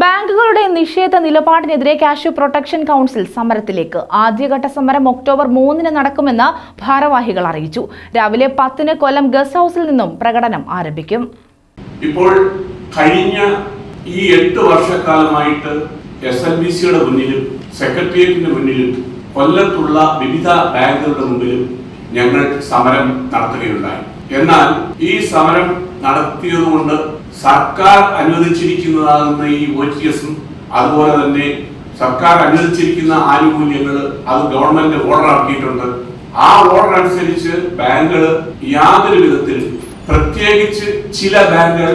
ബാങ്കുകളുടെ നിഷേധ നിലപാടിനെതിരെ കാഷ്യു പ്രൊട്ടക്ഷൻ കൗൺസിൽ സമരത്തിലേക്ക്. ആദ്യഘട്ട സമരം ഒക്ടോബർ മൂന്നിന് നടക്കുമെന്ന് ഭാരവാഹികൾ അറിയിച്ചു. രാവിലെ പത്തിന് കൊല്ലം ഗസ്റ്റ് ഹൗസിൽ നിന്നും പ്രകടനം ആരംഭിക്കും. ഇപ്പോൾ കഴിഞ്ഞ ഈ എട്ട് വർഷക്കാലമായിട്ട് എസ് എൽ ബി സിയുടെ മുന്നിലും സെക്രട്ടേറിയറ്റിന്റെ മുന്നിലും കൊല്ലത്തുള്ള വിവിധ ബാങ്കുകളുടെ മുമ്പിലും ഞങ്ങൾ സമരം നടത്തുകയുണ്ടായി. എന്നാൽ ഈ സമരം നടത്തിയതുകൊണ്ട് സർക്കാർ അനുവദിച്ചിരിക്കുന്നതാകുന്ന ഈ ഒ ടി എസും അതുപോലെ തന്നെ സർക്കാർ അനുവദിച്ചിരിക്കുന്ന ആനുകൂല്യങ്ങൾ അത് ഗവൺമെന്റ് ഓർഡർ ആക്കിയിട്ടുണ്ട്. ആ ഓർഡർ അനുസരിച്ച് ബാങ്കുകൾ യാതൊരു വിധത്തിൽ പ്രത്യേകിച്ച് ചില ബാങ്കുകൾ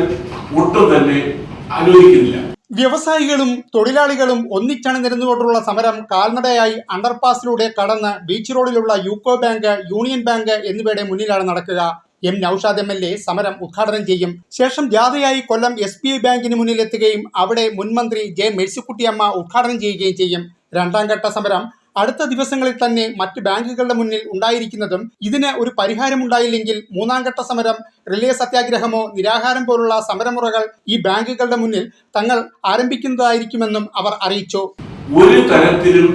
ഒട്ടും തന്നെ അനുവദിക്കുന്നില്ല. വ്യവസായികളും തൊഴിലാളികളും ഒന്നിച്ചാണ് നിരന്നുകൊണ്ടുള്ള സമരം കാൽനടയായി അണ്ടർപാസിലൂടെ കടന്ന് ബീച്ച് റോഡിലുള്ള യൂക്കോ ബാങ്ക് യൂണിയൻ ബാങ്ക് എന്നിവയുടെ മുന്നിലാണ് നടക്കുക. M Noushad M L A സമരം ഉദ്ഘാടനം ചെയ്യും. ശേഷം ജാഥയായി കൊല്ലം എസ് ബി ഐ ബാങ്കിന് മുന്നിലെത്തുകയും അവിടെ മുൻമന്ത്രി ജെ മേഴ്സിക്കുട്ടിയമ്മ ഉദ്ഘാടനം ചെയ്യുകയും ചെയ്യും. രണ്ടാം ഘട്ട സമരം അടുത്ത ദിവസങ്ങളിൽ തന്നെ മറ്റ് ബാങ്കുകളുടെ മുന്നിൽ ഉണ്ടായിരിക്കുന്നതും ഇതിന് ഒരു പരിഹാരമുണ്ടായില്ലെങ്കിൽ മൂന്നാം ഘട്ട സമരം റിലേ സത്യാഗ്രഹമോ നിരാഹാരം പോലുള്ള സമരമുറകൾ ഈ ബാങ്കുകളുടെ മുന്നിൽ തങ്ങൾ ആരംഭിക്കുന്നതായിരിക്കുമെന്നും അവർ അറിയിച്ചു. ഒരു തരത്തിലും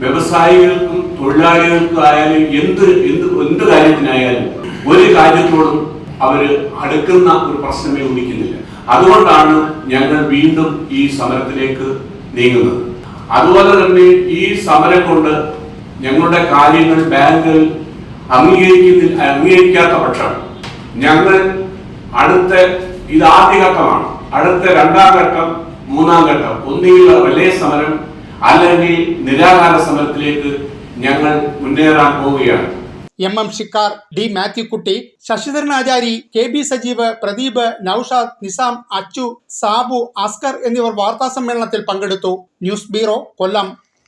വ്യവസായികൾക്കും തൊഴിലാളികൾക്കും ആയാലും എന്ത് എന്ത് എന്ത് കാര്യത്തിനായാലും ഒരു കാര്യത്തോടും അവർ അടുക്കുന്ന ഒരു പ്രശ്നമേ ഉദിക്കുന്നില്ല അതുകൊണ്ടാണ് ഞങ്ങൾ വീണ്ടും ഈ സമരത്തിലേക്ക് നീങ്ങുന്നത്. അതുപോലെ തന്നെ ഈ സമരം കൊണ്ട് ഞങ്ങളുടെ കാര്യങ്ങൾ ബാങ്കുകൾ അംഗീകരിക്കുന്നില്ല അംഗീകരിക്കാത്ത പക്ഷം ഞങ്ങൾ അടുത്ത ഇത് ആദ്യഘട്ടമാണ് അടുത്ത രണ്ടാം ഘട്ടം മൂന്നാം ഘട്ടം ഒന്നുകിൽ റിലേ സമരം അല്ലെങ്കിൽ നിരാഹാര സമരത്തിലേക്ക് ഞങ്ങൾ മുന്നേറാൻ പോവുകയാണ്. M M Shikkar D Mathukutty Sasidharan Achari K B Sajeev Pradeep Noushad Nizam Achu Sabu Askar എന്നിവർ വാർത്താ സമ്മേളനത്തിൽ പങ്കെടുത്തു. News bureau Kollam.